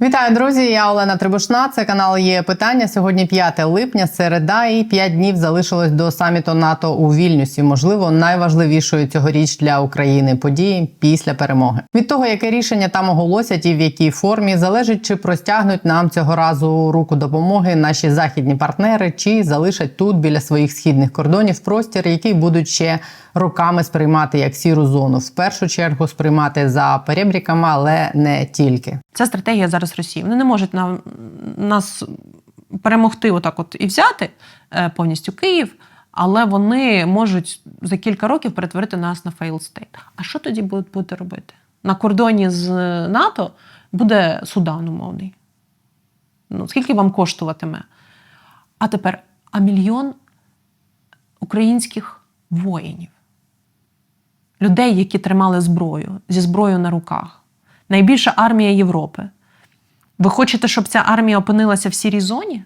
Вітаю, друзі! Я Олена Трибушна. Це канал є питання. Сьогодні 5 липня, середа, і 5 днів залишилось до саміту НАТО у Вільнюсі. Можливо, найважливішою цьогоріч для України події після перемоги. Від того, яке рішення там оголосять і в якій формі, залежить, чи простягнуть нам цього разу руку допомоги наші західні партнери, чи залишать тут біля своїх східних кордонів простір, який будуть ще роками сприймати як сіру зону. В першу чергу сприймати за перебріками, але не тільки. Це стратегія зараз Росії. Вони не можуть нам, нас перемогти отак от і взяти е, повністю Київ, але вони можуть за кілька років перетворити нас на failed state. А що тоді будуть будете робити? На кордоні з НАТО буде Судан умовний. Ну, скільки вам коштуватиме? А тепер а мільйон українських воїнів, людей, які тримали зброю зі зброєю на руках, найбільша армія Європи. Ви хочете, щоб ця армія опинилася в сірій зоні?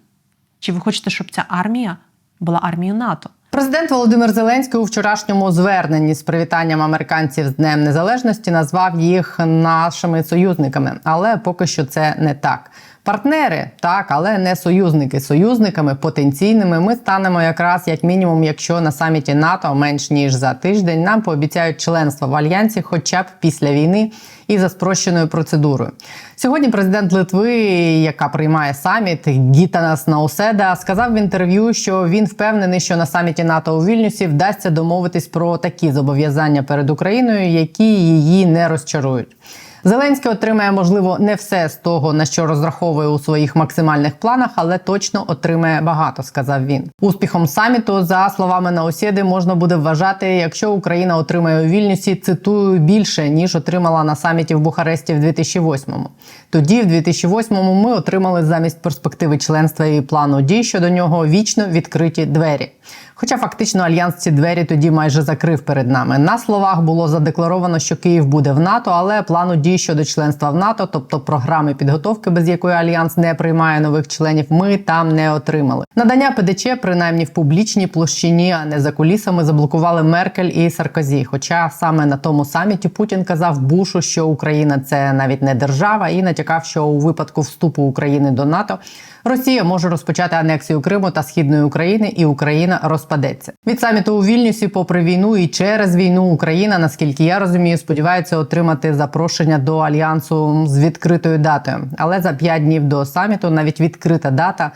Чи ви хочете, щоб ця армія була армією НАТО? Президент Володимир Зеленський у вчорашньому зверненні з привітанням американців з Днем Незалежності назвав їх нашими союзниками, але поки що це не так. Партнери так, але не союзники. Союзниками потенційними ми станемо якраз як мінімум, якщо на саміті НАТО менш ніж за тиждень нам пообіцяють членство в альянсі, хоча б після війни і за спрощеною процедурою. Сьогодні президент Литви, яка приймає саміт Гітанас Науседа, сказав в інтерв'ю, що він впевнений, що на саміті НАТО у Вільнюсі вдасться домовитись про такі зобов'язання перед Україною, які її не розчарують. Зеленський отримає, можливо, не все з того, на що розраховує у своїх максимальних планах, але точно отримає багато, сказав він. Успіхом саміту, за словами Наосєди, можна буде вважати, якщо Україна отримає у Вільнюсі, цитую більше ніж отримала на саміті в Бухаресті в 2008-му. Тоді, в 2008-му, ми отримали замість перспективи членства і плану дій щодо нього вічно відкриті двері. Хоча фактично альянс ці двері тоді майже закрив перед нами. На словах було задекларовано, що Київ буде в НАТО, але плану дій щодо членства в НАТО, тобто програми підготовки, без якої альянс не приймає нових членів, ми там не отримали. Надання ПДЧ, принаймні в публічній площині, а не за кулісами, заблокували Меркель і Саркозі. Хоча саме на тому саміті Путін казав Бушу, що Україна це навіть не держава, і натякав, що у випадку вступу України до НАТО. Росія може розпочати анексію Криму та східної України, і Україна розпадеться. Від саміту у Вільнюсі, попри війну і через війну, Україна, наскільки я розумію, сподівається отримати запрошення до альянсу з відкритою датою. Але за п'ять днів до саміту навіть відкрита дата.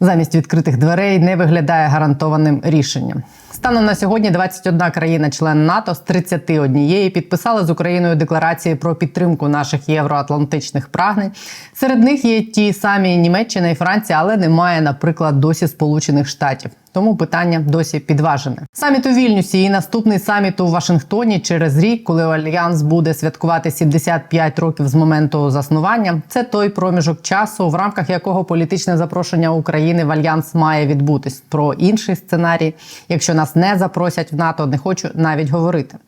Замість відкритих дверей не виглядає гарантованим рішенням. Станом на сьогодні 21 країна-член НАТО з 31 підписали з Україною декларації про підтримку наших євроатлантичних прагнень. Серед них є ті самі Німеччина і Франція, але немає, наприклад, досі Сполучених Штатів. Тому питання досі підважене. Саміт у Вільнюсі і наступний саміт у Вашингтоні через рік, коли Альянс буде святкувати 75 років з моменту заснування. Це той проміжок часу, в рамках якого політичне запрошення України в альянс має відбутись. Про інший сценарій, якщо нас не запросять в НАТО, не хочу навіть говорити.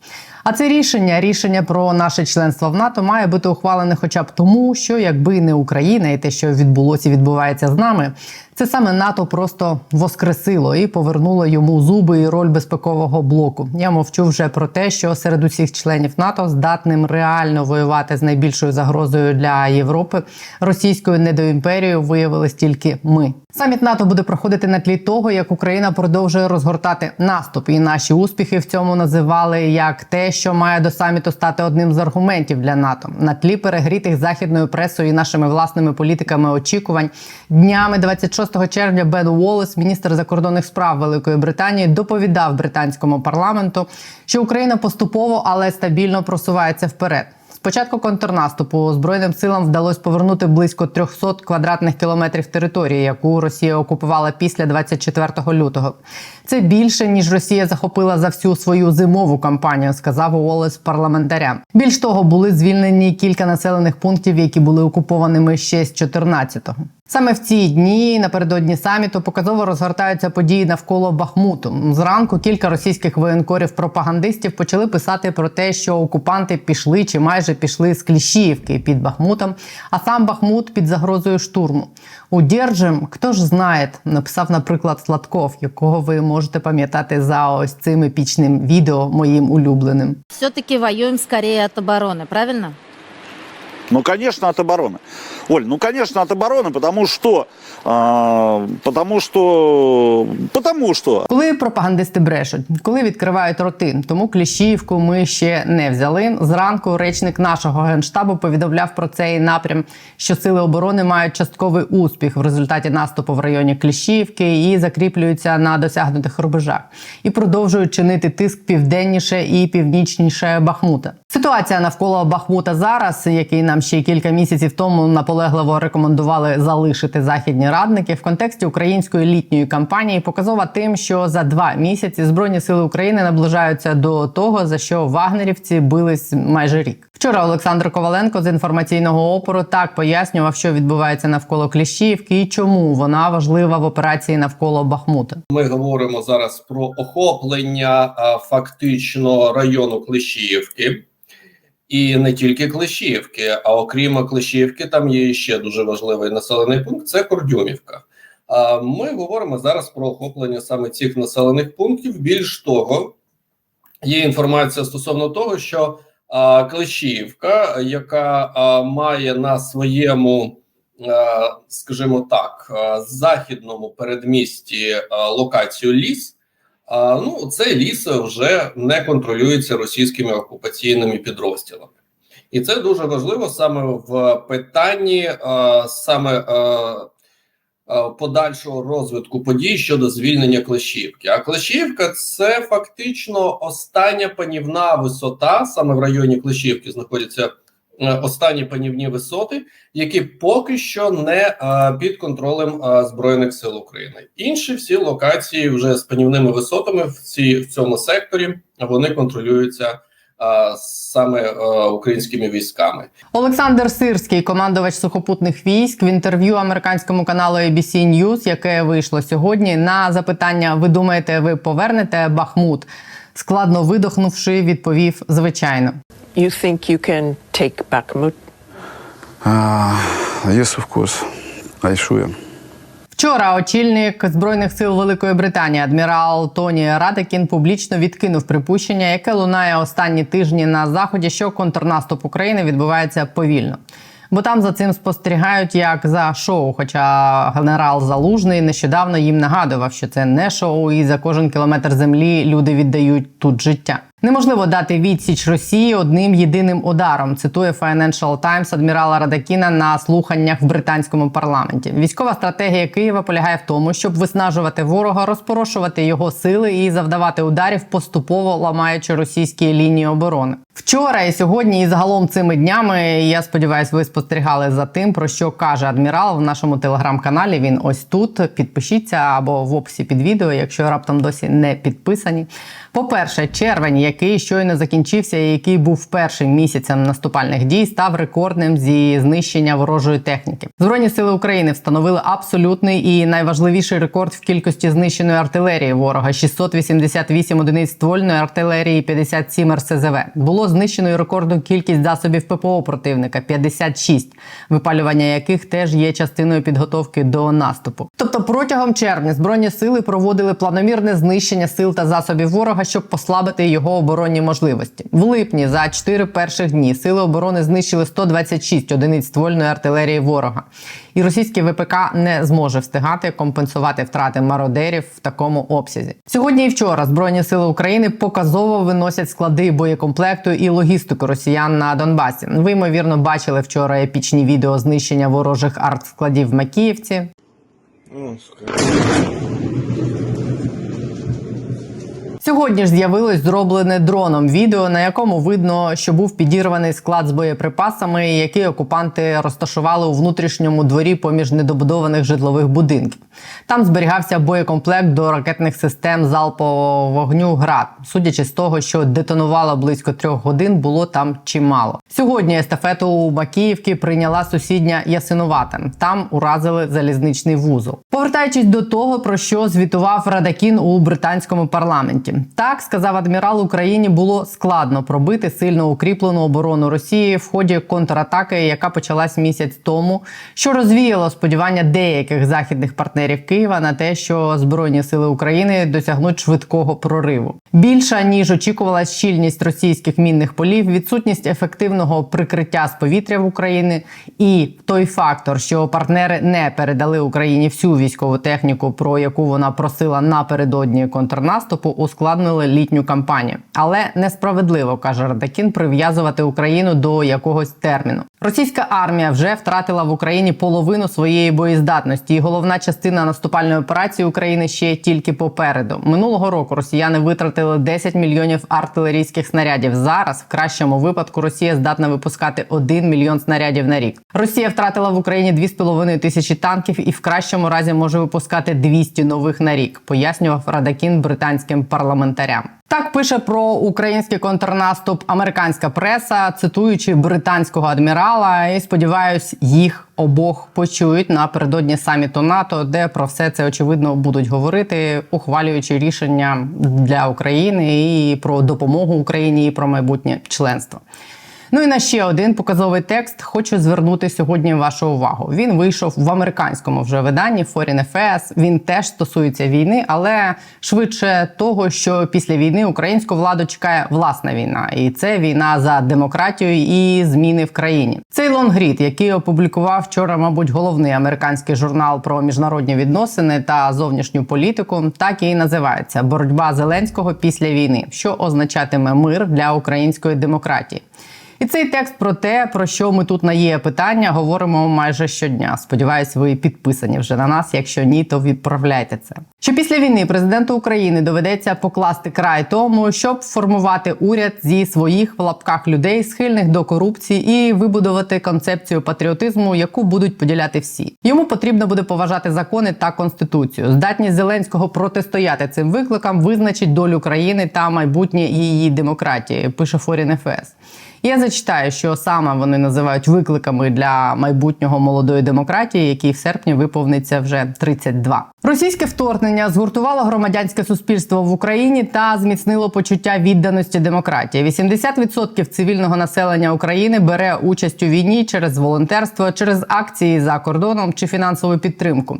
А це рішення, рішення про наше членство в НАТО, має бути ухвалене, хоча б тому, що якби не Україна і те, що відбулося відбувається з нами, це саме НАТО просто воскресило і повернуло йому зуби і роль безпекового блоку. Я мовчу вже про те, що серед усіх членів НАТО здатним реально воювати з найбільшою загрозою для Європи російською недоімперією виявились тільки ми. Саміт НАТО буде проходити на тлі того, як Україна продовжує розгортати наступ, і наші успіхи в цьому називали як те, що має до саміту стати одним з аргументів для НАТО на тлі перегрітих західною пресою і нашими власними політиками очікувань. Днями 26 червня Бен Уоллес, міністр закордонних справ Великої Британії, доповідав британському парламенту, що Україна поступово, але стабільно просувається вперед. Спочатку контрнаступу збройним силам вдалося повернути близько 300 квадратних кілометрів території, яку Росія окупувала після 24 лютого. Це більше ніж Росія захопила за всю свою зимову кампанію, сказав Уоллес парламентарям. Більш того, були звільнені кілька населених пунктів, які були окупованими ще з 14-го. Саме в ці дні напередодні саміту показово розгортаються події навколо Бахмуту. Зранку кілька російських воєнкорів-пропагандистів почали писати про те, що окупанти пішли чи майже пішли з Кліщіївки під Бахмутом, а сам Бахмут під загрозою штурму. Удержим, хто ж знає, написав, наприклад, Сладков, якого ви можете пам'ятати за ось цим епічним відео моїм улюбленим. Все-таки воюємо скорее від оборони, правильно? Ну, конечно, от обороны. Оль, ну, конечно, от обороны, потому что... а, потому что... Потому что... Коли пропагандисти брешуть, коли відкривають роти, тому Кліщіївку ми ще не взяли. Зранку речник нашого генштабу повідомляв про цей напрям, що сили оборони мають частковий успіх в результаті наступу в районі Кліщіївки і закріплюються на досягнутих рубежах, і продовжують чинити тиск південніше і північніше Бахмута. Ситуація навколо Бахмута зараз, який нам ще кілька місяців тому наполегливо рекомендували залишити західні радники, в контексті української літньої кампанії показова тим, що за два місяці збройні сили України наближаються до того, за що вагнерівці бились майже рік. Вчора Олександр Коваленко з інформаційного опору так пояснював, що відбувається навколо Кліщіївки і чому вона важлива в операції навколо Бахмута. Ми говоримо зараз про охоплення фактично району Клещіївки. І не тільки Клещіївки, а окрім Клещіївки, там є ще дуже важливий населений пункт це Кордюмівка. А ми говоримо зараз про охоплення саме цих населених пунктів. Більш того, є інформація стосовно того, що а, Клещіївка, яка а, має на своєму, а, скажімо так, а, західному передмісті а, локацію ліс. Ну, цей ліс вже не контролюється російськими окупаційними підрозділами, і це дуже важливо саме в питанні саме подальшого розвитку подій щодо звільнення Клещівки. А Клещівка це фактично остання панівна висота. Саме в районі Клещівки знаходяться останні панівні висоти, які поки що не е, під контролем е, збройних сил України. Інші всі локації вже з панівними висотами в ці в цьому секторі вони контролюються е, саме е, українськими військами. Олександр Сирський, командувач сухопутних військ, в інтерв'ю американському каналу ABC News, яке вийшло сьогодні, на запитання: Ви думаєте, ви повернете Бахмут? Складно видохнувши, відповів звичайно. You think you can take Bakhmut? Uh, yes, of course. I sure. Вчора очільник збройних сил Великої Британії адмірал Тоні Радекін публічно відкинув припущення, яке лунає останні тижні на заході, що контрнаступ України відбувається повільно. Бо там за цим спостерігають як за шоу. Хоча генерал Залужний нещодавно їм нагадував, що це не шоу, і за кожен кілометр землі люди віддають тут життя. Неможливо дати відсіч Росії одним єдиним ударом. Цитує Financial Times адмірала Радакіна на слуханнях в британському парламенті. Військова стратегія Києва полягає в тому, щоб виснажувати ворога, розпорошувати його сили і завдавати ударів, поступово ламаючи російські лінії оборони. Вчора і сьогодні, і загалом цими днями я сподіваюся, ви спостерігали за тим, про що каже адмірал в нашому телеграм-каналі. Він ось тут. Підпишіться або в описі під відео, якщо раптом досі не підписані. По-перше, червень, який щойно закінчився, і який був першим місяцем наступальних дій, став рекордним зі знищення ворожої техніки. Збройні сили України встановили абсолютний і найважливіший рекорд в кількості знищеної артилерії ворога: 688 одиниць ствольної артилерії, 57 РСЗВ. Було знищено рекордну кількість засобів ППО противника 56, випалювання яких теж є частиною підготовки до наступу. Тобто, протягом червня збройні сили проводили планомірне знищення сил та засобів ворога, щоб послабити його оборонні можливості. В липні за 4 перших дні сили оборони знищили 126 одиниць ствольної артилерії ворога. І російський ВПК не зможе встигати компенсувати втрати мародерів в такому обсязі. Сьогодні і вчора збройні сили України показово виносять склади боєкомплекту і логістику росіян на Донбасі. Ви ймовірно бачили вчора епічні відео знищення ворожих артскладів в Макіївці. Сьогодні ж з'явилось зроблене дроном відео, на якому видно, що був підірваний склад з боєприпасами, який окупанти розташували у внутрішньому дворі поміж недобудованих житлових будинків. Там зберігався боєкомплект до ракетних систем залпового вогню ГРАД. Судячи з того, що детонувало близько трьох годин, було там чимало. Сьогодні естафету у Макіївки прийняла сусідня Ясинувата. Там уразили залізничний вузол. Повертаючись до того, про що звітував Радакін у британському парламенті, Так сказав адмірал Україні було складно пробити сильно укріплену оборону Росії в ході контратаки, яка почалась місяць тому, що розвіяло сподівання деяких західних партнерів Києва на те, що збройні сили України досягнуть швидкого прориву. Більша ніж очікувалась щільність російських мінних полів, відсутність ефективного прикриття з повітря в Україні і той фактор, що партнери не передали Україні всю військову техніку, про яку вона просила напередодні контрнаступу, ускладнили літню кампанію. Але несправедливо каже Радакін прив'язувати Україну до якогось терміну. Російська армія вже втратила в Україні половину своєї боєздатності, і головна частина наступальної операції України ще тільки попереду. Минулого року росіяни витратили 10 мільйонів артилерійських снарядів. Зараз, в кращому випадку, Росія здатна випускати 1 мільйон снарядів на рік. Росія втратила в Україні 2,5 тисячі танків і в кращому разі може випускати 200 нових на рік, пояснював Радакін британським парламентарям. Так пише про український контрнаступ американська преса, цитуючи британського адмірала, і сподіваюсь, їх обох почують напередодні саміту НАТО, де про все це очевидно будуть говорити, ухвалюючи рішення для України і про допомогу Україні і про майбутнє членство. Ну і на ще один показовий текст хочу звернути сьогодні вашу увагу. Він вийшов в американському вже виданні Foreign Affairs. Він теж стосується війни, але швидше того, що після війни українську владу чекає власна війна, і це війна за демократію і зміни в країні. Цей лонгрід, який опублікував вчора, мабуть, головний американський журнал про міжнародні відносини та зовнішню політику, так і називається Боротьба Зеленського після війни, що означатиме мир для української демократії. І цей текст про те, про що ми тут на є питання, говоримо майже щодня. Сподіваюсь, ви підписані вже на нас. Якщо ні, то відправляйте це. Що після війни президенту України доведеться покласти край тому, щоб формувати уряд зі своїх в лапках людей, схильних до корупції, і вибудувати концепцію патріотизму, яку будуть поділяти всі. Йому потрібно буде поважати закони та конституцію. Здатність Зеленського протистояти цим викликам визначить долю країни та майбутнє її демократії. Пише Foreign Affairs. Я зачитаю, що саме вони називають викликами для майбутнього молодої демократії, який в серпні виповниться вже 32. Російське вторгнення згуртувало громадянське суспільство в Україні та зміцнило почуття відданості демократії. 80% цивільного населення України бере участь у війні через волонтерство, через акції за кордоном чи фінансову підтримку.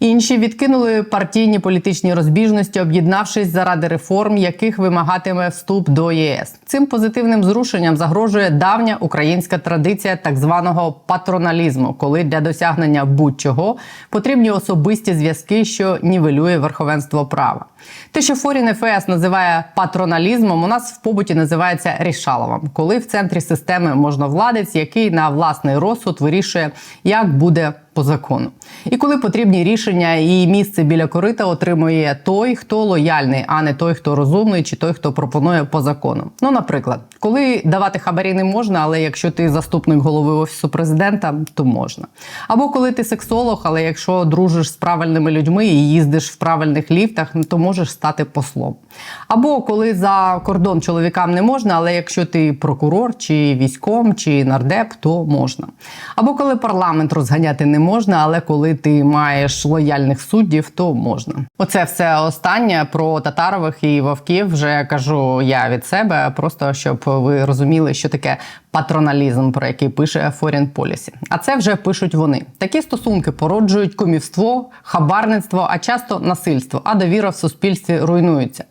Інші відкинули партійні політичні розбіжності, об'єднавшись заради реформ, яких вимагатиме вступ до ЄС. Цим позитивним зрушенням загрожує давня українська традиція так званого патроналізму, коли для досягнення будь-чого потрібні особисті зв'язки, що нівелює верховенство права. Те, що Foreign Affairs називає патроналізмом, у нас в побуті називається рішаловом, коли в центрі системи можновладець, який на власний розсуд вирішує, як буде по закону. І коли потрібні рішення і місце біля корита отримує той, хто лояльний, а не той, хто розумний, чи той, хто пропонує по закону. Ну, наприклад, коли давати хабарі не можна, але якщо ти заступник голови офісу президента, то можна. Або коли ти сексолог, але якщо дружиш з правильними людьми і їздиш в правильних ліфтах, то можеш стати послом. Або коли за кордон чоловікам не можна, але якщо ти прокурор, чи військом, чи нардеп, то можна. Або коли парламент розганяти не можна, але коли ти маєш лояльних суддів, то можна. Оце все останнє про татарових і вовків вже кажу я від себе, просто щоб ви розуміли, що таке патроналізм, про який пише Foreign Policy. А це вже пишуть вони. Такі стосунки породжують кумівство, хабарництво, а часто насильство, а довіра в суспільстві руйнується.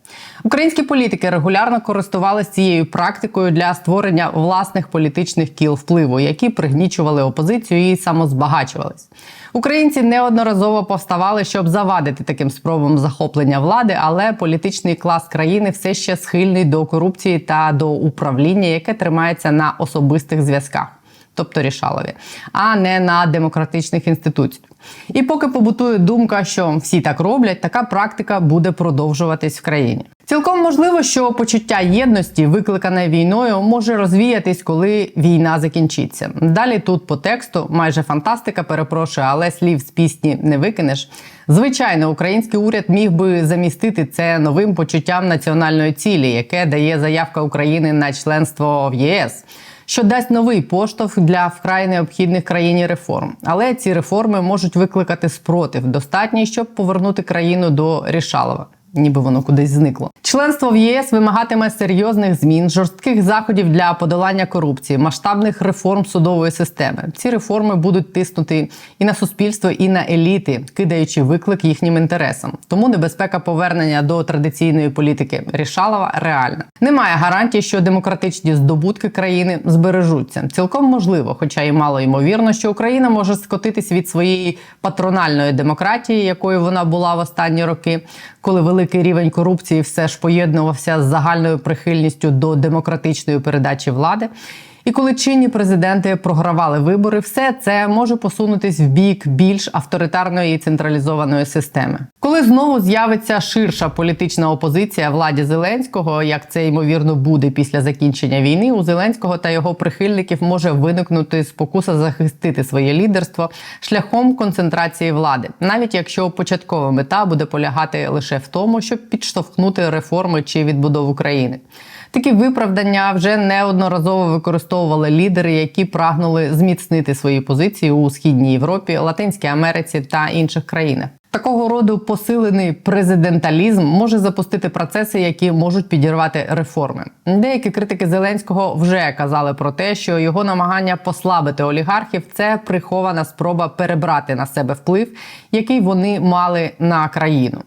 Українські політики регулярно користувалися цією практикою для створення власних політичних кіл впливу, які пригнічували опозицію і самозбагачувались. Українці неодноразово повставали, щоб завадити таким спробам захоплення влади, але політичний клас країни все ще схильний до корупції та до управління, яке тримається на особистих зв'язках. Тобто рішалові, а не на демократичних інституціях. І поки побутує думка, що всі так роблять, така практика буде продовжуватись в країні. Цілком можливо, що почуття єдності, викликане війною, може розвіятись, коли війна закінчиться. Далі тут по тексту майже фантастика, перепрошую, але слів з пісні не викинеш. Звичайно, український уряд міг би замістити це новим почуттям національної цілі, яке дає заявка України на членство в ЄС що дасть новий поштовх для вкрай необхідних країні реформ. Але ці реформи можуть викликати спротив, достатній, щоб повернути країну до Рішалова. Ніби воно кудись зникло. Членство в ЄС вимагатиме серйозних змін, жорстких заходів для подолання корупції, масштабних реформ судової системи. Ці реформи будуть тиснути і на суспільство, і на еліти, кидаючи виклик їхнім інтересам. Тому небезпека повернення до традиційної політики Рішалова реальна. Немає гарантії, що демократичні здобутки країни збережуться. Цілком можливо, хоча і мало ймовірно, що Україна може скотитись від своєї патрональної демократії, якою вона була в останні роки, коли великий рівень корупції все ж поєднувався з загальною прихильністю до демократичної передачі влади. І коли чинні президенти програвали вибори, все це може посунутись в бік більш авторитарної централізованої системи. Коли знову з'явиться ширша політична опозиція владі Зеленського, як це ймовірно буде після закінчення війни, у Зеленського та його прихильників може виникнути спокуса захистити своє лідерство шляхом концентрації влади, навіть якщо початкова мета буде полягати лише в тому, щоб підштовхнути реформи чи відбудову країни. Такі виправдання вже неодноразово використовували лідери, які прагнули зміцнити свої позиції у східній Європі, Латинській Америці та інших країнах. Такого роду посилений президенталізм може запустити процеси, які можуть підірвати реформи. Деякі критики Зеленського вже казали про те, що його намагання послабити олігархів це прихована спроба перебрати на себе вплив, який вони мали на країну.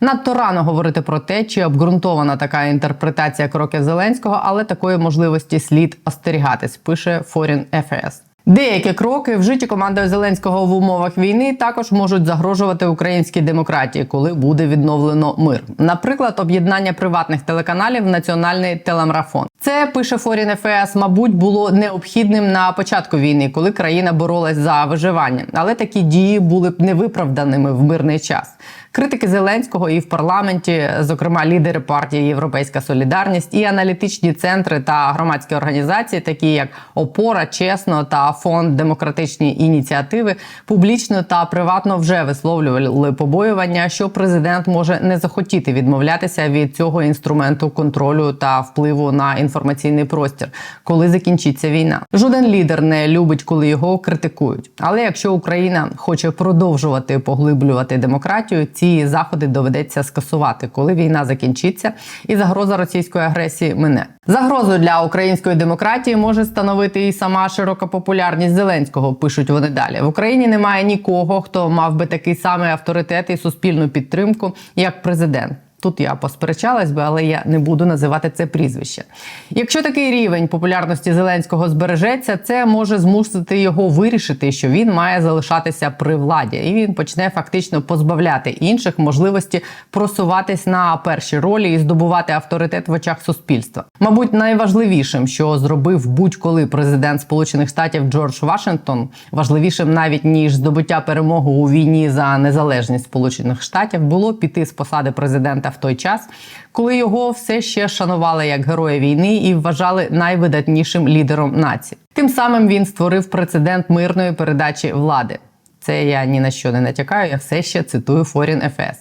Надто рано говорити про те, чи обґрунтована така інтерпретація кроків Зеленського, але такої можливості слід остерігатись, пише Foreign Affairs. Деякі кроки, вжиті командою Зеленського в умовах війни, також можуть загрожувати українській демократії, коли буде відновлено мир. Наприклад, об'єднання приватних телеканалів в національний телемарафон. Це пише Foreign Affairs, мабуть, було необхідним на початку війни, коли країна боролась за виживання, але такі дії були б невиправданими в мирний час. Критики Зеленського і в парламенті, зокрема лідери партії Європейська Солідарність, і аналітичні центри та громадські організації, такі як Опора, Чесно та Фонд демократичні ініціативи, публічно та приватно вже висловлювали побоювання, що президент може не захотіти відмовлятися від цього інструменту контролю та впливу на інформаційний простір, коли закінчиться війна. Жоден лідер не любить, коли його критикують. Але якщо Україна хоче продовжувати поглиблювати демократію, ці заходи доведеться скасувати, коли війна закінчиться і загроза російської агресії мине. Загрозу для української демократії може становити і сама широка популярність Зеленського. Пишуть вони далі. В Україні немає нікого, хто мав би такий самий авторитет і суспільну підтримку, як президент. Тут я посперечалась би, але я не буду називати це прізвище. Якщо такий рівень популярності Зеленського збережеться, це може змусити його вирішити, що він має залишатися при владі, і він почне фактично позбавляти інших можливості просуватись на перші ролі і здобувати авторитет в очах суспільства. Мабуть, найважливішим, що зробив будь-коли президент Сполучених Штатів Джордж Вашингтон, важливішим навіть ніж здобуття перемоги у війні за незалежність Сполучених Штатів, було піти з посади президента в той час, коли його все ще шанували як героя війни і вважали найвидатнішим лідером нації. Тим самим він створив прецедент мирної передачі влади. Це я ні на що не натякаю, я все ще цитую Foreign Affairs.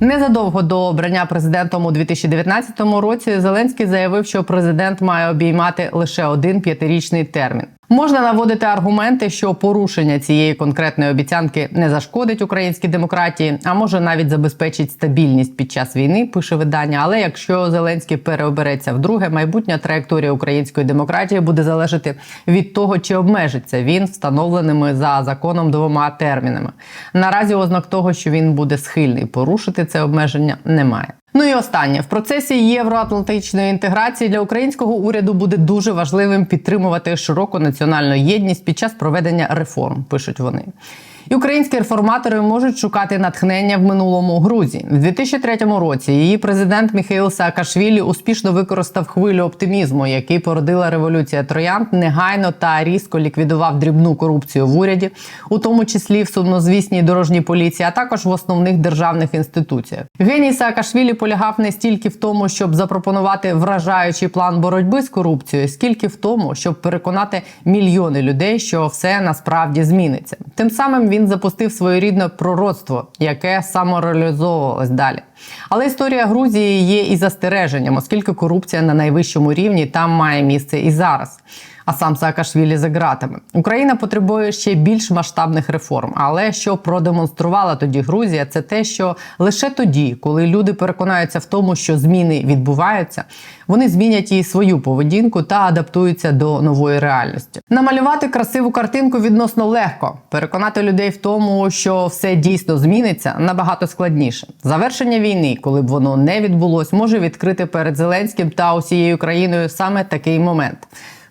Незадовго до обрання президентом у 2019 році Зеленський заявив, що президент має обіймати лише один п'ятирічний термін. Можна наводити аргументи, що порушення цієї конкретної обіцянки не зашкодить українській демократії, а може навіть забезпечить стабільність під час війни. Пише видання. Але якщо Зеленський переобереться вдруге, майбутня траєкторія української демократії буде залежати від того, чи обмежиться він встановленими за законом двома термінами. Наразі ознак того, що він буде схильний порушити це обмеження, немає. Ну і останнє в процесі євроатлантичної інтеграції для українського уряду буде дуже важливим підтримувати широку національну єдність під час проведення реформ. Пишуть вони. І українські реформатори можуть шукати натхнення в минулому Грузії. В 2003 році її президент Міхаїл Саакашвілі успішно використав хвилю оптимізму, який породила революція троянд, негайно та різко ліквідував дрібну корупцію в уряді, у тому числі в сумнозвісній дорожній поліції, а також в основних державних інституціях. Геній Саакашвілі полягав не стільки в тому, щоб запропонувати вражаючий план боротьби з корупцією, скільки в тому, щоб переконати мільйони людей, що все насправді зміниться. Тим самим він запустив своєрідне пророцтво, яке самореалізовувалось далі. Але історія Грузії є і застереженням, оскільки корупція на найвищому рівні там має місце і зараз. А сам Саакашвілі за ґратами. Україна потребує ще більш масштабних реформ. Але що продемонструвала тоді Грузія, це те, що лише тоді, коли люди переконаються в тому, що зміни відбуваються, вони змінять і свою поведінку та адаптуються до нової реальності. Намалювати красиву картинку відносно легко. Переконати людей в тому, що все дійсно зміниться, набагато складніше. Завершення війни, коли б воно не відбулось, може відкрити перед Зеленським та усією країною саме такий момент.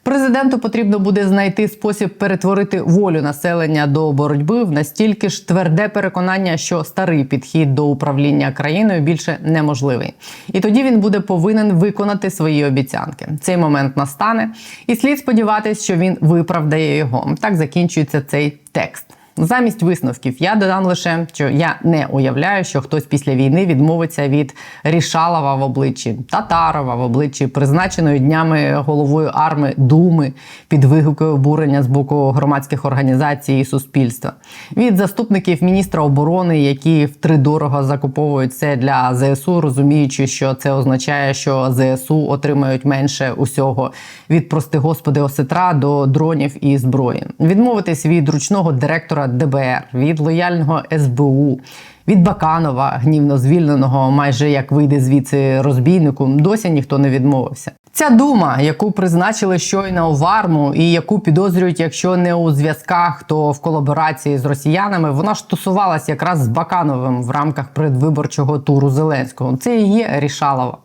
Президенту потрібно буде знайти спосіб перетворити волю населення до боротьби в настільки ж тверде переконання, що старий підхід до управління країною більше неможливий. І тоді він буде повинен виконати свої обіцянки. Цей момент настане, і слід сподіватися, що він виправдає його. Так закінчується цей текст. Замість висновків я додам лише, що я не уявляю, що хтось після війни відмовиться від Рішалова в обличчі Татарова в обличчі призначеної днями головою арми Думи під вигуки обурення з боку громадських організацій і суспільства, від заступників міністра оборони, які втридорого закуповують це для ЗСУ, розуміючи, що це означає, що ЗСУ отримають менше усього від прости господи осетра до дронів і зброї, відмовитись від ручного директора ДБР, від лояльного СБУ. Від Баканова, гнівно звільненого, майже як вийде звідси розбійнику, досі ніхто не відмовився. Ця дума, яку призначили щойно в арму, і яку підозрюють, якщо не у зв'язках, то в колаборації з росіянами, вона ж тусувалась якраз з Бакановим в рамках предвиборчого туру Зеленського. Це і є Рішалова.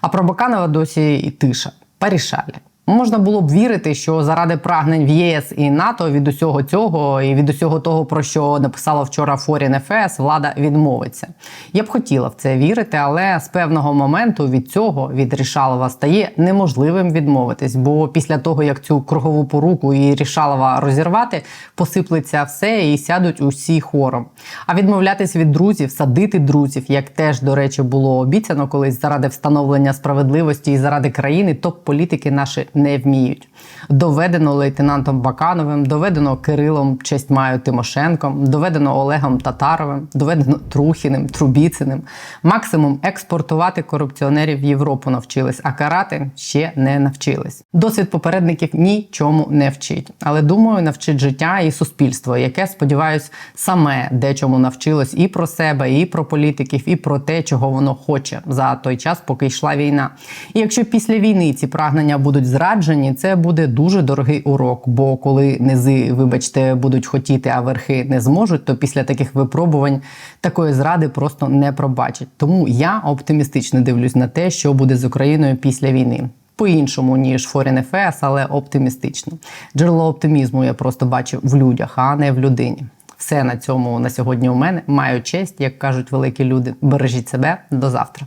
А про Баканова досі і тиша. Парішалі. Можна було б вірити, що заради прагнень в ЄС і НАТО від усього цього і від усього того, про що написала вчора Форін ФС, влада відмовиться. Я б хотіла в це вірити, але з певного моменту від цього від Рішалова стає неможливим відмовитись. Бо після того, як цю кругову поруку і Рішалова розірвати, посиплеться все і сядуть усі хором. А відмовлятись від друзів, садити друзів, як теж до речі було обіцяно колись заради встановлення справедливості і заради країни, топ-політики наші не вміють. Доведено лейтенантом Бакановим, доведено Кирилом Честьмаю Тимошенком, доведено Олегом Татаровим, доведено Трухіним, Трубіциним. Максимум експортувати корупціонерів в Європу навчились, а карати ще не навчились. Досвід попередників нічому не вчить. Але думаю, навчить життя і суспільство, яке сподіваюсь, саме дечому навчилось і про себе, і про політиків, і про те, чого воно хоче за той час, поки йшла війна. І якщо після війни ці прагнення будуть зраджені, це буде дуже дорогий урок. Бо коли низи, вибачте, будуть хотіти, а верхи не зможуть, то після таких випробувань такої зради просто не пробачать. Тому я оптимістично дивлюсь на те, що буде з Україною після війни. По-іншому, ніж Foreign FS, але оптимістично. Джерело оптимізму я просто бачу в людях, а не в людині. Все на цьому на сьогодні у мене. Маю честь, як кажуть великі люди. Бережіть себе до завтра.